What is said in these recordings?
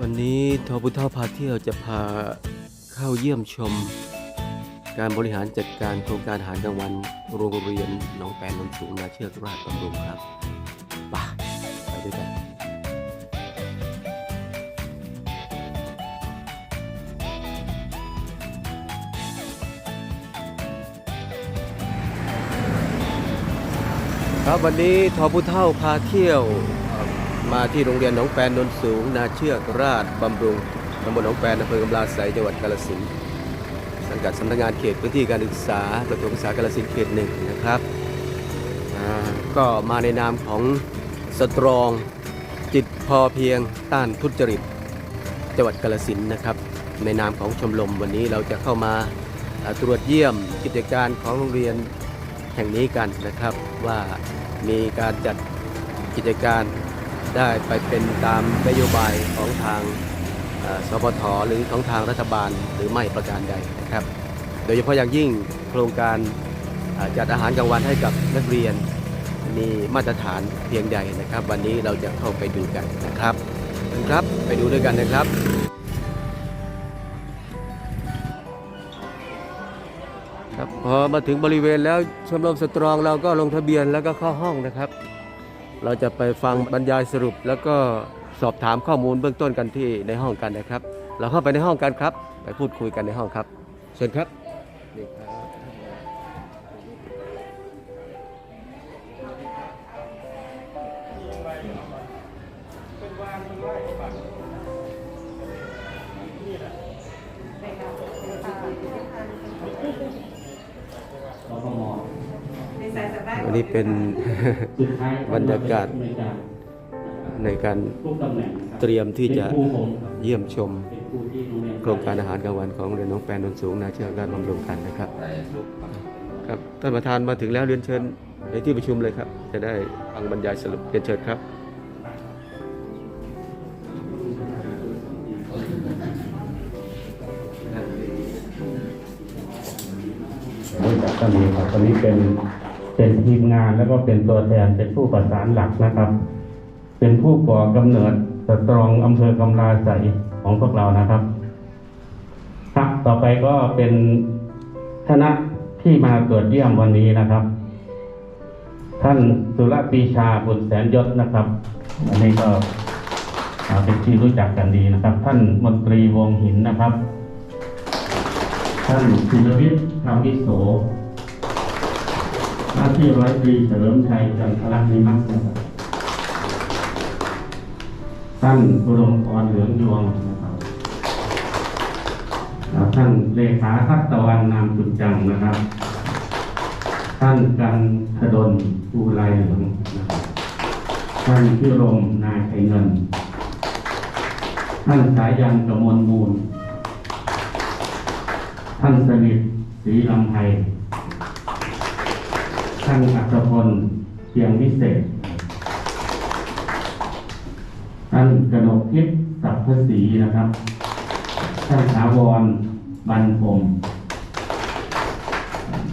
วันนี้ทอพุท่าพาเที่ยวจะพาเข้าเยี่ยมชม การบริหารจัดการโครงการอาหารกลางวันโรงเรียนหนองแปนนนสูงนาเชือกราชบำรุงครับไปไปด้วยกันครับวันนี้ทอผู้เท่าพาเที่ยว มาที่โรงเรียนหนองแปนนนสูง นาเชือกราชบำรุงตำบลหนองแปนอำเภอกำลาไสยจังหวัดกาฬสินธุ์สังกัดสำนักงานเขตพื้นที่การศึกษาประถมศึกษากาฬสินธุ์เขตหนึ่งนะครับก็มาในนามของสตรองจิตพอเพียงต้านทุจริต จังหวัดกาฬสินธุ์นะครับ ในนามของชมรมวันนี้เราจะเข้ามาอ่าตรวจเยี่ยมกิจการของโรงเรียนแห่งนี้กันนะครับว่ามีการจัดกิจการ ได้ไปเป็นตามนโยบายของทางสปทหรือของทางรัฐบาลหรือไม่ประการใดนะครับ โดยเฉพาะอย่างยิ่งโครงการจัดอาหารกลางวันให้กับนักเรียนมีมาตรฐานเพียงใดนะครับ วันนี้เราจะเข้าไปดูกันนะครับครับไปดูด้วยกันนะครับครับพอมาถึงบริเวณแล้วชมรมสตรองเราก็ลงทะเบียนแล้วก็เข้าห้องนะครับ เราจะไปฟังบรรยายสรุป แล้วก็สอบถามข้อมูลเบื้องต้นกันที่ในห้องกันนะครับ เราเข้าไปในห้องกันครับ ไปพูดคุยกันในห้องครับเชิญครับ นี่ครับวันนี้เป็นบรรยากาศในการทุกตำแหน่งนะครับเตรียมที่จะเป็นครูผมครับเยี่ยมชมเป็นครูที่โรงเรียนโครงการอาหารกลางวันของโรงเรียนน้องแปนนนสูงนาเชือกราชบำรุงกันนะครับ ครับท่านประธานมาถึงแล้วเรียนเชิญในที่ประชุมเลยครับ จะได้ฟังบรรยายสรุปเรียนเชิญครับรู้จักกันดีครับตอนนี้เป็น เป็นทีมงานแล้วก็เป็นตัวแทนเป็นผู้ประสานหลักนะครับ เป็นผู้ก่อกำเนิดสตรองอำเภอกำลาใสของพวกเรานะครับครับต่อไปก็เป็นคณะที่มาตรวจเยี่ยมวันนี้นะครับ ท่านสุรปีชาบุตรแสนยศนะครับ อันนี้ก็เป็นที่รู้จักกันดีนะครับ ท่านมนตรีวงหินนะครับ ท่านศิลวิทย์คำวิโส หน้าที่ร้อยตรีเฉลิมชัยจันทรนิมักนะครับท่านอุดมพรเหลืองยวงนะครับท่านเลขาทัศตะวันนามจุดจังนะครับ ท่านกันธดลภูไลเหลืองนะครับท่านพิรมนายไทยเงิน ท่านสายันกมลมูล ท่านสนิทศรีลำไพานอัศพลเชียงวิเศษ ท่านกนกทิพย์สัพพศรีนะครับ ท่านถาวรบันพรม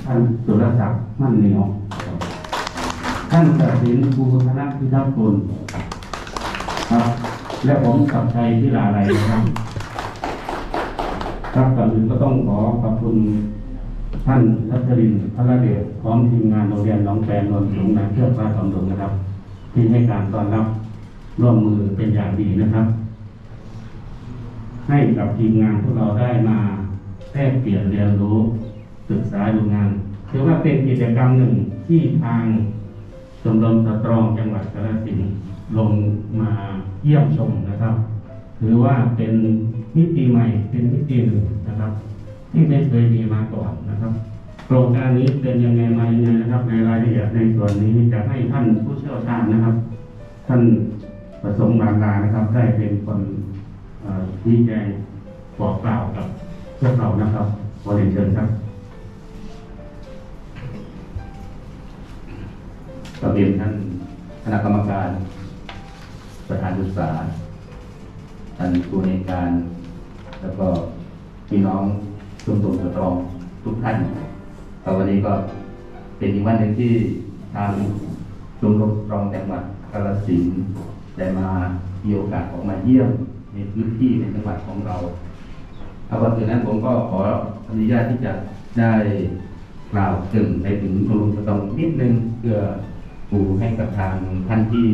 ท่านสุรศักดิ์มั่นเหนียวท่านกสินภูธนพิทักษ์กุลครับ และผมกับชัยพิลาไลยนะครับ ครับก่อนอื่นก็ต้องขอขอบคุณ ท่านรัชรินทร์พระเดชพร้อมทีมงานโรงเรียนหน้องแปนนนท์สูงนาเชื่อกราชบำรุงนะครับ ที่ให้การต้อนรับร่วมมือเป็นอย่างดีนะครับ ให้กับทีมงานพวกเราได้มาแลกเปลี่ยนเรียนรู้ศึกษาดูงานถือว่าเป็นกิจกรรมหนึ่งที่ทางชมรมสตรองจังหวัดกาฬสินธุ์ลงมาเยี่ยมชมนะครับถือว่าเป็นมิติใหม่เป็นมิติหนึ่งนะครับ ที่ไม่เคยมีมาก่อนนะครับ โครงการนี้เป็นยังไงมายังไงนะครับ ในรายละเอียดในส่วนนี้จะให้ท่านผู้เชี่ยวชาญนะครับ ท่านประสงค์บางลานะครับ ได้เป็นคนเอ่อชี้แจงบอกกล่าวกับพวกเรานะครับขอเรียนเชิญครับกราบเรียนท่านคณะกรรมการ ประธานศึกษาท่านครูในการ แล้วก็พี่น้อง ชุมชนสตรองทุกท่านแต่วันนี้ก็เป็นอีกวันหนึ่งที่ทางชุมชนสตรองจังหวัดกาฬสินธุ์ได้มามีโอกาสออกมาเยี่ยมในพื้นที่ในจังหวัดของเราเอาวันอื่นนั้นผมก็ขออนุญาตที่จะได้กล่าวถึงในถึงชมรมสตองนิดนึงเพื่อปูให้กับทางท่านที่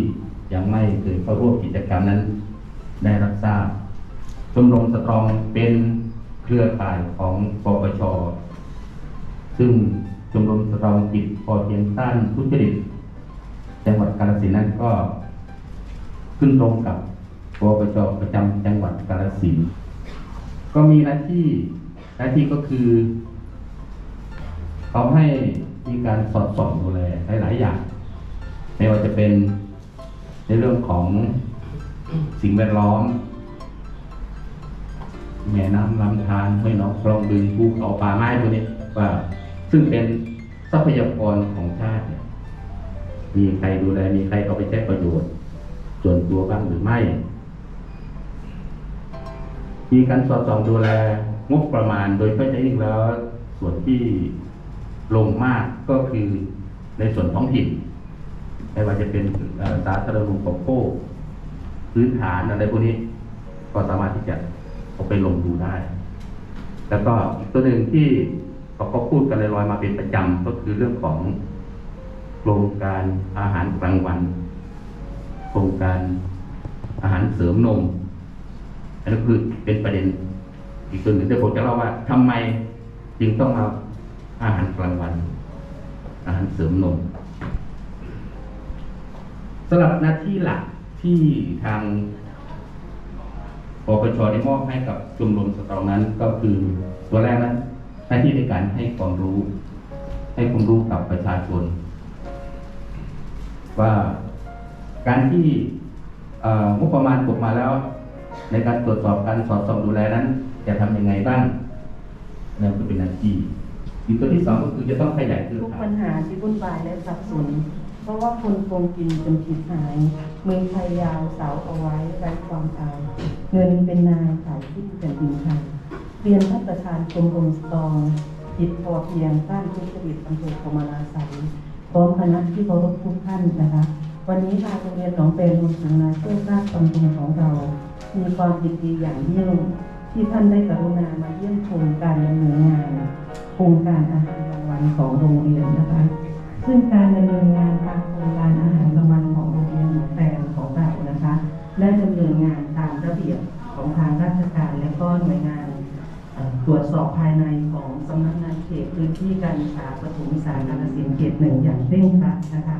ยังไม่เคยเข้าร่วมกิจกรรมนั้น ได้รับทราบชมรมสตรองเป็น เครือข่ายของปปช ซึ่งชมรมสตรองจิตพอเพียงต้านทุจริตจังหวัดกาฬสินธุ์นั้นก็ ขึ้นตรงกับปปชประจำจังหวัดกาฬสินธุ์ก็มีหน้าที่หน้าที่ก็คือเขาให้มีการสอดส่องดูแลหลาย ๆ อย่าง ไม่ว่าจะเป็นในเรื่องของสิ่งแวดล้อม แม่น้ำลำธารไม่หนองคลองบึงภูเขาป่าไม้พวกนี้ว่าซึ่งเป็นทรัพยากรของชาติเนี่ยมีใครดูแลมีใครเอาไปใช้ประโยชน์ส่วนตัวบ้างหรือไม่ มีการสอดส่องดูแลงบประมาณโดยก็จะยิ่งแล้วส่วนที่ลงมากก็คือในส่วนท้องถิ่นไม่ว่าจะเป็นสาธารณูปโภคพื้นฐานอะไรพวกนี้ ก็สามารถที่จะ เอาไปลงดูได้ แล้วก็อีกตัวหนึ่งที่เขาก็พูดกันลอยๆมาเป็นประจำก็คือเรื่องของโครงการอาหารกลางวัน โครงการอาหารเสริมนมอันนี้คือเป็นประเด็น อีกตัวหนึ่งที่ผมจะเล่าว่าทำไมจึงต้องมาอาหารกลางวัน อาหารเสริมนมสำหรับหน้าที่หลักที่ทาง ปปชได้มอบให้กับชมรมสตรองนั้น ก็คือตัวแรกนั้นหน้าที่ในการให้ความรู้ ให้ความรู้กับประชาชน ว่าการที่งบประมาณตกมาแล้ว ในการตรวจสอบการสอดส่องดูแลนั้น จะทำยังไงบ้างนั่นก็เป็นหน้าที่อีกตัวที่สองก็คือจะต้องขยายเครือทุกข่าปัยญหาที่วุ่นวายและสับสน เพราะว่าคนโกงกินจนผิดหาย เมืองไทยยาวเสาเอาไว้ไร้ความอายเงินเป็นนายขายที่แผ่นดินไทยเรียนท่านประธานกรมกรมสตองจิตพอเพียงต้านทุจริตอำเภอโคมาลาไสยพร้อมคณะที่เคารพทุกท่านนะคะ วันนี้ทางโรงเรียนหนองเป็นมุสุนาเชื่อราชตำบลของเรา มีความยินดีอย่างยิ่งที่ท่านได้กรุณามาเยี่ยมชมการดำเนินงานโครงการอาหารกลางวันของโรงเรียนนะคะ ซึ่งการดำเนินงานตามโครงการอาหารกลางวันของโรงเรียนแฟนของเรานะคะได้ดำเนินงานตามระเบียบของทางราชการและก็หน่วยงานตรวจสอบภายในของสำนักงานเขตพื้นที่การศึกษาปฐมศึกษากาฬสินเขตหนึ่งอย่างเร่งครัดนะคะ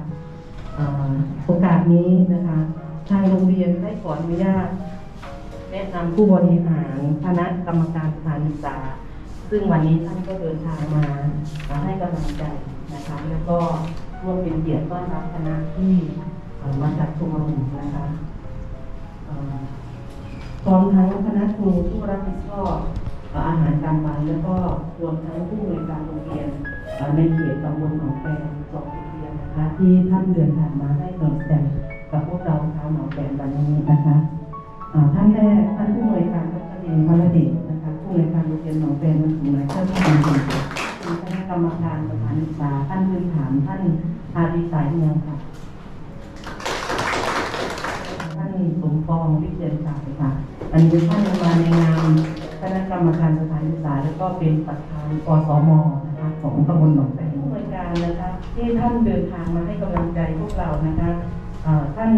โอกาสนี้นะคะทางโรงเรียนได้ขออนุญาตแนะนำผู้บริหารคณะกรรมการสถานศึกษา ซึ่งวันนี้ท่านก็เดินทางมามาให้กำลังใจนะคะ แล้วก็ร่ว มเป็นเกียรติต้อนรับคณะที่มาจากชมรมนะคะเอ่อพร้อมทั้งคณะครูผู้รับผิดชอบอาหารกลางวันแล้วก็รวมทั้งผู้บริการโรงเรียนในเขตตำบลหนองแปงสองโรงเรียนนะคะที่ท่านเดินทางมาให้กำลังใจกับพวกเราชาวหนองแปงวันนี้นะคะท่านแรกท่านผู้อำนวยการดรเองพระเดชนะคะผู้อำนวยการโรงเรียนหนองแปงมันถึงหมายเจ้าที่ดีมีคณะกรรมการสถานศึกษาท่านพื้นฐานท่าน อาดีสายเมืองค่ะ ท่านสมปองวิเชียนสายค่ะ อันนี้ท่านมาในนามคณะกรรมการสถานศึกษา แล้วก็เป็นประธานอสมนะคะของตำบลหนองแปงผู้อำนวยการนะคะที่ท่านเดินทางมาให้กำลังใจพวกเรานะคะท่าน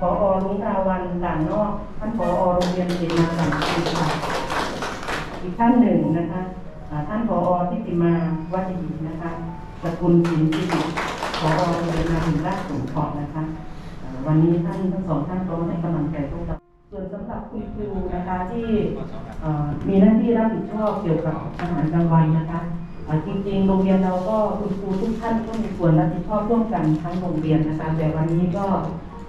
ผอลุงราวันด่านนอก ท่านผอโรงเรียนเสนาสังคีค่ะอีกท่านหนึ่งนะคะ ท่านผอทิติมาวัดดีนะคะสกุลศิลป์ สิริผอโรงเรียนนาถึงราชสงเคราะห์นะคะวันนี้ท่านทั้งสองท่านก็ให้กำลังใจพวกเราส่วนสำหรับคุณครูนะคะที่มีหน้าที่รับผิดชอบเกี่ยวกับอาหารกลางวันนะคะจริงๆ โรงเรียนเราก็คุณครูทุกท่านก็มีส่วนรับผิดชอบร่วมกันทั้งโรงเรียนนะคะแต่วันนี้ก็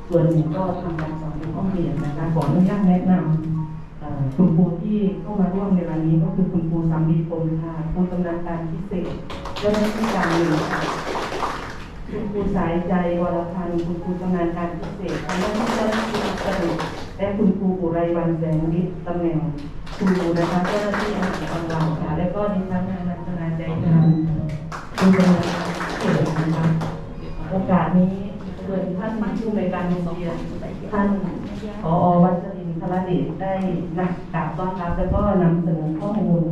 ส่วนหนึ่งก็ทำการสอนในห้องเรียนนะคะขออนุญาตแนะนำคุณครูที่เข้ามาร่วมในวันนี้ก็คือคุณครูสามีพงษ์ค่ะครูชำนาญการพิเศษเจ้าหน้าที่การเงิน คุณครูสายใจวรพันธ์คุณครูชำนาญการพิเศษคณะที่เจ้าหน้าที่กระดูกและคุณครูอุไรวันแสงฤทธิ์ตำแหน่งครูนะคะเจ้าหน้าที่อาหารกลางวันค่ะและก็ดิฉันนายนันทนาใจงานคุณชำนาญการพิเศษนะคะโอกาสนี้ครูชิญท่านผู้ในการโรงเรียนท่านผอวัชรินทร์พระเดชได้นักกราบต้อนรับแล้วก็นำเสนอข้อมูล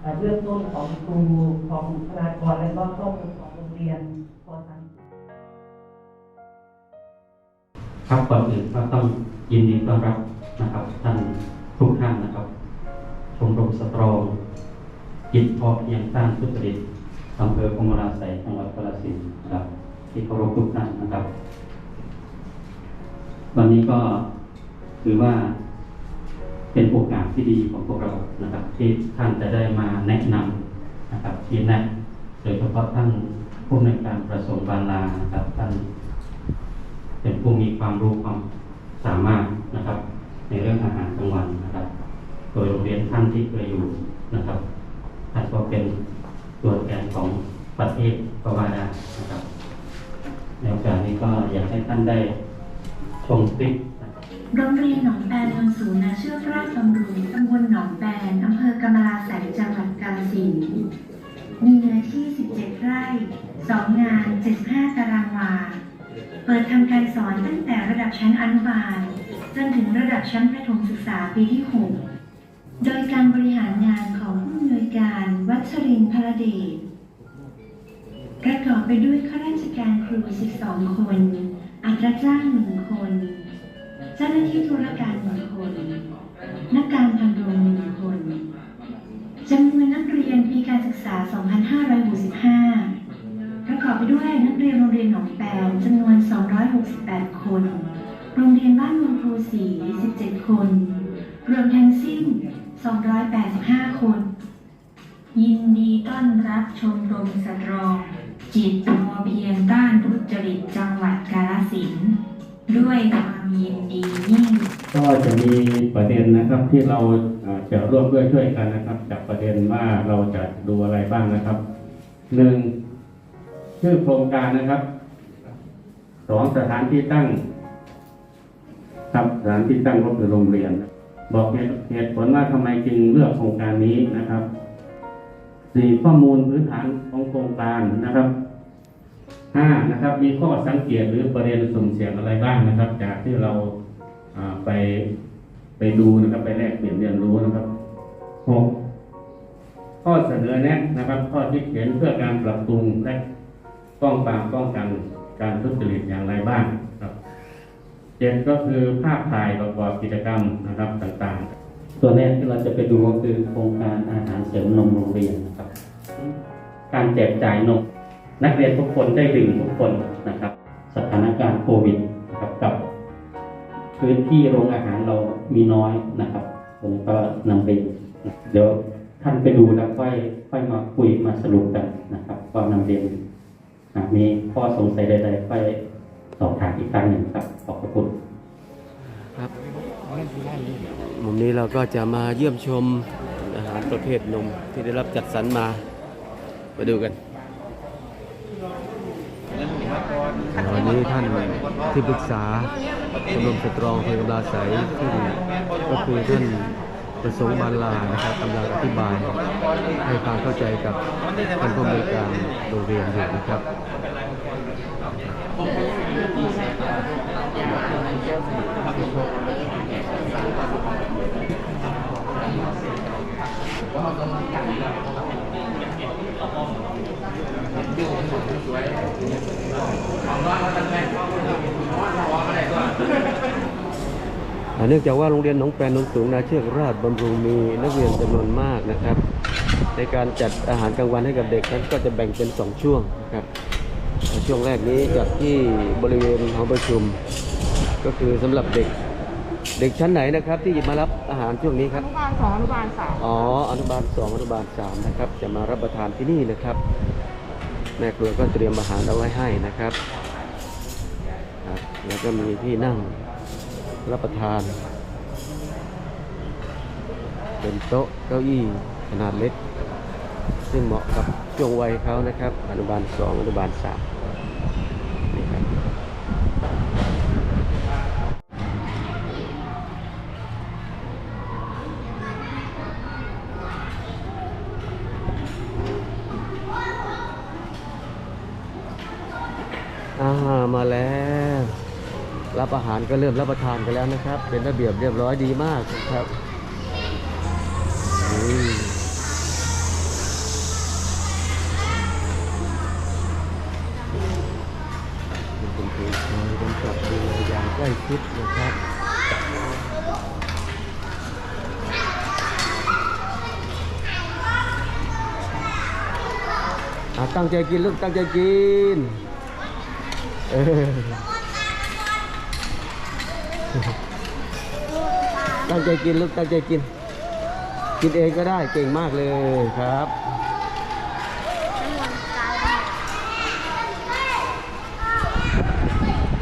เอ่อเบื้องต้นของครูของบุคลากรและก็ข้อมูลของโรงเรียน ครับก่อนอื่นก็ต้องยินดีต้อนรับนะครับ ท่านทุกท่านนะครับ ชมรมสตรองจิตพอเพียงต้านทุจริตอำเภอกมลาไสยจังหวัดกาฬสินธุ์นะครับที่เคารพทุกท่านนะครับ วันนี้ก็ถือว่าเป็นโอกาสที่ดีของพวกเรานะครับ ที่ท่านจะได้มาแนะนำนะครับที่แนะโดยเฉพาะท่านผู้ในการประสงค์บาลานะครับท่าน เป็นผู้มีความรู้ความสามารถนะครับ ในเรื่องอาหารกลางวันนะครับ โดยโรงเรียนท่านที่เคยอยู่นะครับท่านก็เป็นตัวแทนของประเทศก็ว่าด้นะครับในโอกาสนี้ก็อยากให้ท่านได้ชมคลิปโรงเรียนหนองแปนนนสูงนาเชื่อกราชบำรุงตำบลหนองแปนอำเภอกำมลาไสยจังหวัดกาฬสินธุ์มีเนื้อที่ 17 ไร่ 2 งาน 75 ตารางวา เปิดทำการสอนตั้งแต่ระดับชั้นอนุบาล จนถึงระดับชั้นประถมศึกษาปีที่ 6 โดยการบริหารงานของผู้อำนวยการวัชรินทร์พระเดชประกอบไปด้วยข้าราชการครู 12 คน อัตราจ้าง 1 คน เจ้าหน้าที่ธุรการหนึ่งคน นักการพันโรงหนึ่งคนจำนวนนักเรียนปีการศึกษา 2565 ประกอบไปด้วยนักเรียนโรงเรียนหนองแปวจำนวน 268 คน โรงเรียนบ้านเมืองคูศรี17 คน รวมทั้งสิ้น 285 คน ยินดีต้อนรับชมรมสตรอง จิตพอเพียงต้านทุจริตจังหวัดกาฬสินธุ์ด้วยความยินดียิ่ง ก็จะมีประเด็นนะครับที่เราเอ่อจะร่วมด้วยช่วยกันนะครับจากประเด็นว่าเราจะดูอะไรบ้างนะครับหนึ่ง ชื่อโครงการนะครับสองสถานที่ตั้งครับสถานที่ตั้งก็คือโรงเรียน บอกเหตุผลว่าทำไมจึงเลือกโครงการนี้นะครับสี่ข้อมูลพื้นฐานของโครงการนะครับห้านะครับ มีข้อสังเกตหรือประเด็นสุ่มเสี่ยงอะไรบ้างนะครับ จากที่เราไปไปดูนะครับ ไปแลกเปลี่ยนเรียนรู้นะครับหกข้อเสนอแนะนะครับ ข้อคิดเห็นเพื่อการปรับปรุงและ ป้องปรามป้องกันการทุจริตอย่างไรบ้างครับเจ็ดก็คือภาพถ่ายประกอบกิจกรรมนะครับต่างๆ ตัวแรกที่เราจะไปดูก็คือโครงการอาหารเสริมนมโรงเรียนนะครับ การแจกจ่ายนมนักเรียนทุกคนได้ดื่มทุกคนนะครับ สถานการณ์โควิดนะครับกับพื้นที่โรงอาหารเรามีน้อยนะครับผมก็นำไปนเดี๋ยวท่านไปดูแล้วค่อยค่อยมาคุยมาสรุปกันนะครับก็นำเรียน มีข้อสงสัยใดๆค่อยสอบถามอีกครั้งหนึ่งครับขอบพระคุณครับมุมนี้เราก็จะมาเยี่ยมชมอาหารประเภทนมที่ได้รับจัดสรรมาไปดูกันวันนี้ท่านที่ปรึกษาชมรมสตรองเพลงกำลาใสซึ่ก็คือท่าน ประสงค์บานลานะครับกำลังอธิบายให้ความเข้าใจกับท่านผู้อำนวยการโรงเรียนอยู่นะครับอ่าเนื่องจากว่าโรงเรียนหนองแปนนนสูงนาเชือกราชบำรุงมีนักเรียนจำนวนมากนะครับ ในการจัดอาหารกลางวันให้กับเด็กนั้นก็จะแบ่งเป็น 2 ช่วงนะครับช่วงแรกนี้จัดที่บริเวณหอประชุม ก็คือสำหรับเด็กเด็กชั้นไหนนะครับ ที่มารับอาหารช่วงนี้ครับอนุบาลสองอนุบาลสามอ๋ออนุบาลสองอนุบาลสามนะครับ จะมารับประทานที่นี่นะครับแม่ครัวก็เตรียมอาหารเอาไว้ให้นะครับครับ แล้วก็มีที่นั่ง รับประทาน เป็นโต๊ะเก้าอี้ขนาดเล็ก ซึ่งเหมาะกับช่วงวัยเขานะครับ อนุบาลสองอนุบาลสาม รับอาหารก็เริ่มรับประทานกันแล้วนะครับ เป็นระเบียบเรียบร้อยดีมากครับอืมเป็นผู้คอยกำกับดูอย่างใกล้ชิดนะครับตั้งใจกินลูกตั้งใจกิน เออ ตั้งใจกินลูกตั้งใจกิน กินเองก็ได้เก่งมากเลยครับ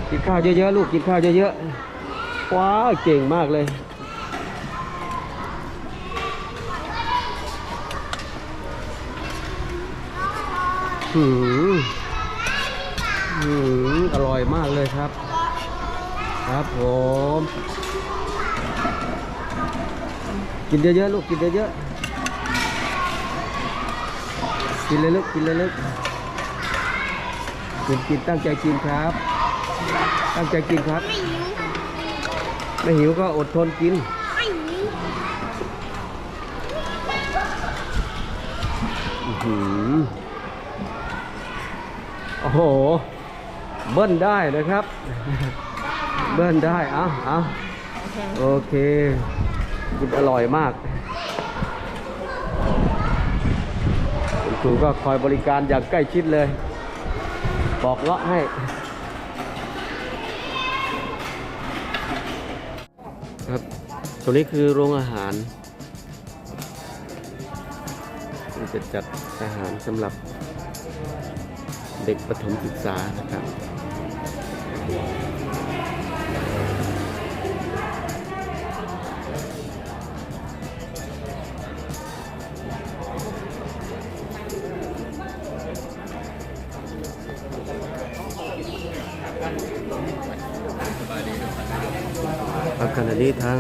กินข้าวเยอะๆลูกกินข้าวเยอะๆว้าวเก่งมากเลยหืมหืมอร่อยมากเลยครับ ครับผม กินเยอะๆลูกกินเยอะๆกินเลยลูกกินเลยลูกกินกินตั้งใจกินครับ ตั้งใจกินครับ ไม่หิวก็อดทนกินอือหือโอ้โห เบิ้ลได้นะครับ เบิ้ลได้เอาเอาโอเคกินอร่อยมากคุณครูก็คอยบริการอย่างใกล้ชิดเลย บอกเลาะให้ ครับตรงนี้คือโรงอาหารจะจัดอาหารสำหรับเด็กประถมศึกษานะครับ ณะนี้ทาง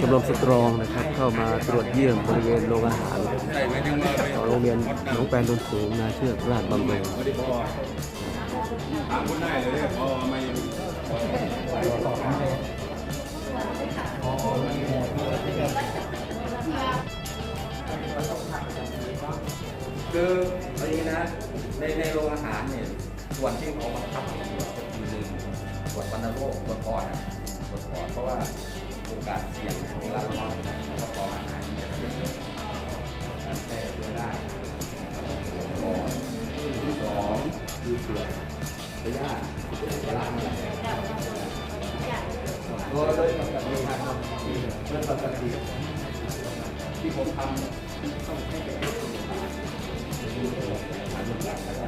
ชมรมสตรองนะครับ เข้ามาตรวจเยี่ยมบริเวณโรงอาหารของโรงเรียนหนองแปลนดนสูงนาเชือกราชบำรุงคืออันนี้นะ ในในโรงอาหารเนี่ยส่วนที่เขาบังคับก็คือหนึ่งตรวจวัณโรคตรวจปอด อะตรวจปอดเพราะว่าโอกาสเสี่ยงเวลาเรานอนกระเพาะอาหารมันจะเป็นการแพร่เชื้อได้ปอดที่สองคือเสือมพยาธิเวลาเมื่อไหร่ก็เลยปกติครับเรื่องปกติที่ผมทำต้องให้เป็นทางหลักอะไร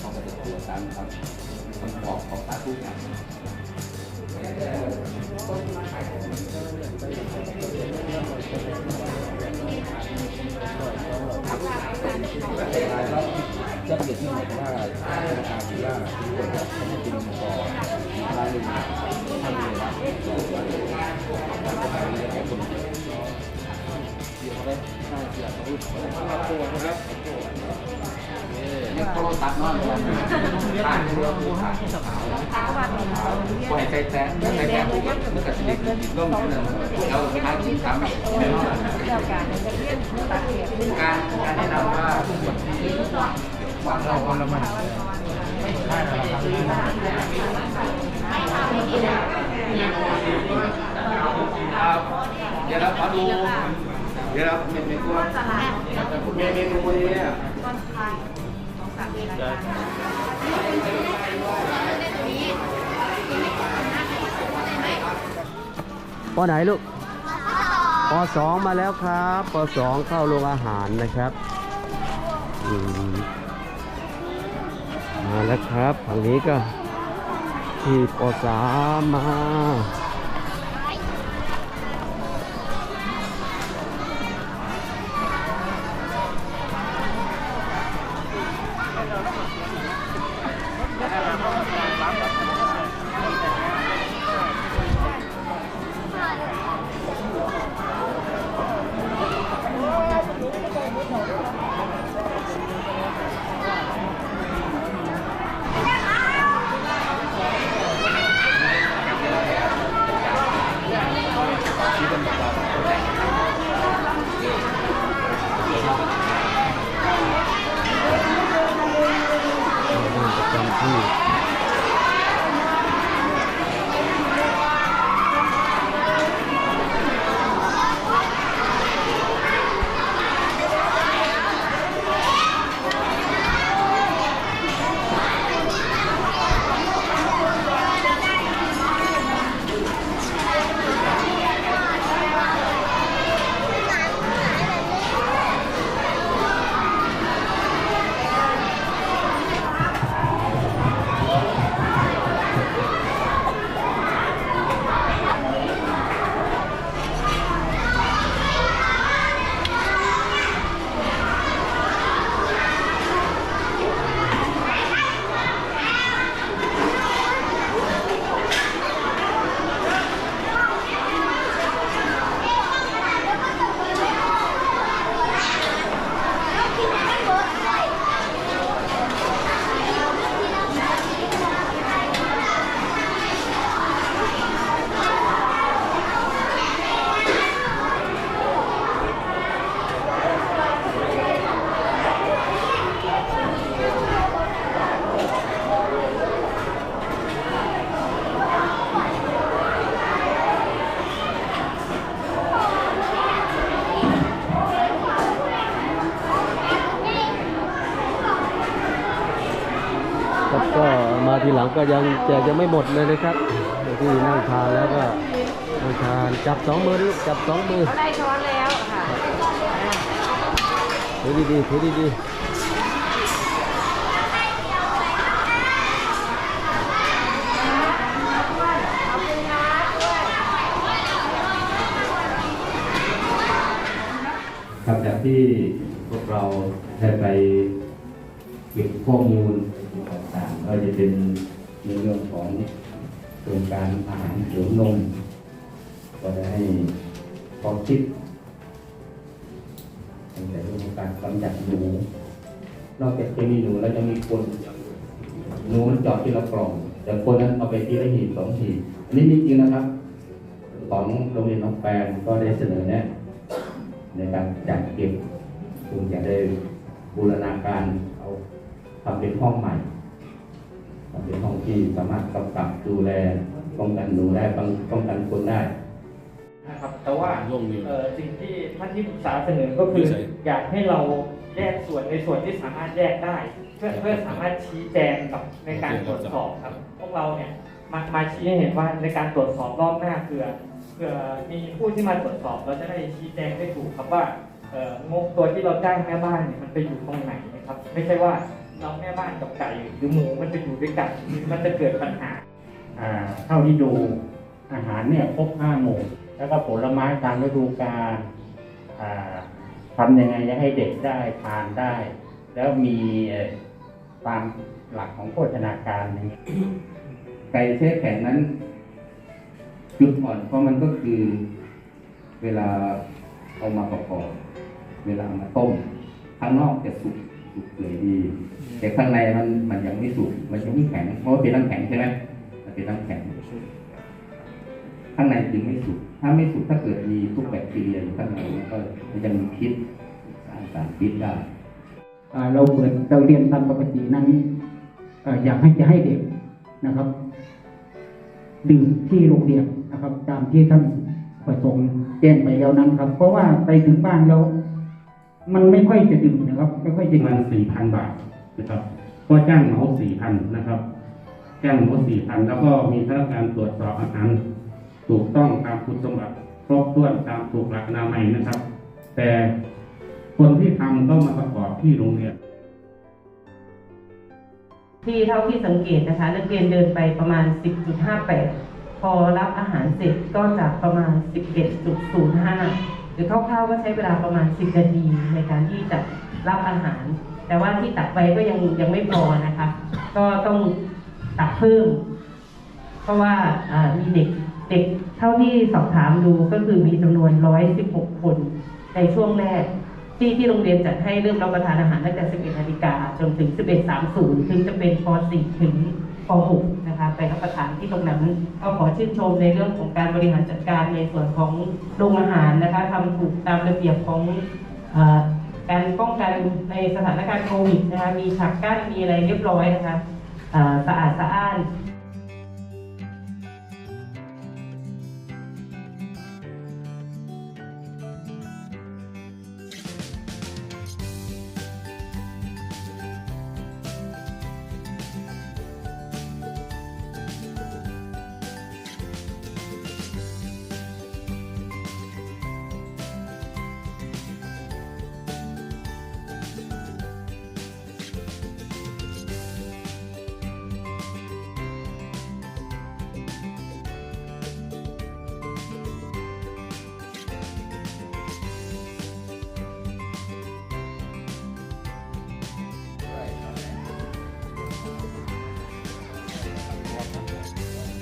ขาก็จะตรวตามคำคำบอกของสาธุงานจะ เนี่ยโคตัดนอนกันต่างเรื่องต่าวปล่อยใจแตะใจแตะปุ๊บมันก็จะเด็กร่มขึ้นเราหากินตามการการแนะนำว่าส่วนที่วางเราคนละมันไม่ใช่เราทำงานเดี๋ยวเราขอดูเดี๋ยวเราเมนูเมนูนี้ เนี่ยปอไหนลูกปอสองมาแล้วครับปอสองเข้าโรงอาหารนะครับมาแล้วครับฝั่งนี้ก็ที่ปอสามมา ก็ยังแจกยังไม่หมดเลยนะครับที่นั่งทานแล้วก็นั่งทานจับสองมือดิจับสองมือได้ช้อนแล้วค่ะถือดีๆถือดีครับจากที่พวกเราได้ไปเก็บข้อมูลต่างๆก็จะเป็น ในเรื่องของโครงการอาหารเสริมนม ก็ได้ให้ข้อคิดตั้งแต่เรื่องของการกำจัดหนู นอกจากจะมีหนูแล้วจะมีคนหนูมันจอดที่ละกล่อง แต่คนนั้นเอาไปทีละหีบสองหีบอันนี้จริงๆนะครับ ของโรงเรียนน้องแปงก็ได้เสนอแนะในการจัดเก็บคงจะได้บูรณาการเอาทำเป็นห้องใหม่ เป็นห้องที่สามารถกำกับดูแลป้องกันหนูได้ป้องป้องกันคนได้นะครับแต่ว่าเอ่อสิ่งที่ท่านที่ปรึกษาเสนอก็คืออยากให้เราแยกส่วนในส่วนที่สามารถแยกได้ เพื่อเพื่อสามารถชี้แจงกับในการตรวจสอบครับพวกเราเนี่ยมามาชี้ให้เห็นว่าในการตรวจสอบรอบหน้าเผื่อเผื่อมีผู้ที่มาตรวจสอบเราจะได้ชี้แจงได้ถูกครับว่าเอ่องบตัวที่เราจ้างแม่บ้านเนี่ยมันไปอยู่ตรงไหนนะครับ ไม่ใช่ว่า เราแม่บ้านกับไก่หรือหมูมันจะอยู่ด้วยกัน มันจะเกิดปัญหาอ่าเท่าที่ดูอาหารเนี่ยครบห้าหมู่แล้วก็ผลไม้ตามฤดูกาลอ่าทำยังไงจะให้เด็กได้ทานได้ แล้วมีตามหลักของโภชนาการอย่างนี้ไก่แช่แข็งนั้นจุดอ่อนเพราะมันก็คือเวลาเอามาประกอบ เวลามาต้มข้างนอกจะสุก สุกเลยดี แต่ข้างในมันมันยังไม่สุก มันยังไม่แข็ง เพราะว่าเป็นน้ำแข็งใช่ไหมมันเป็นน้ำแข็ง ข้างในจึงไม่สุก ถ้าไม่สุกถ้าเกิดมีทุกแบคทีเรียอยู่ข้างในมันก็มันจะมีพิษสารสารพิษได้อ่าเราเปิดเราเรียนตามปกตินั้นเอ่ออยากให้จะให้เด็กนะครับดื่มที่โรงเรียนนะครับ ตามที่ท่านประสงค์แจ้งไปแล้วนั้นครับ เพราะว่าไปถึงบ้านแล้ว มันไม่ค่อยจะดื่มนะครับ ไม่ค่อยจะประดื่มาณมสี่พันบาทนะครับก็จ้างเหมาสี่พันนะครับ จ้างเหมาสี่พันแล้วก็มีพนักงานตรวจสอบอาหารถูกต้องตามคุณสมบัติครบถ้วนตามถูกหลักอนามัยนะครับ แต่คนที่ทำก็มาประกอบที่โรงเรียน ที่เท่าที่สังเกตนะคะนักเรียนเดินไปประมาณ 10.58 พอรับอาหารเสร็จก็จะประมาณ 11.05 หรือคร่าวๆก็ใช้เวลาประมาณ 10 นาทีในการที่จะรับอาหาร แต่ว่าที่ตักไปก็ยังยังไม่พอนะคะ ก็ต้องตักเพิ่ม เพราะว่ามีเด็กเด็กเท่าที่สอบถามดูก็คือมีจำนวน 116 คนในช่วงแรกที่ที่โรงเรียนจัดให้เริ่มรับประทานอาหารตั้งแต่ 11 นาฬิกาจนถึง 11.30 ถึงจะเป็นป .4 ถึงป .6 นะคะไปรับประทานที่ตรงนั้นก็ขอชื่นชมในเรื่องของการบริหารจัดการในส่วนของโรงอาหารนะคะทำถูกตามระเบียบของอการป้องกันในสถานการณ์โควิดนะคะมีฉากกั้นมีอะไรเรียบร้อยนะคะสะอาดสะอ้าน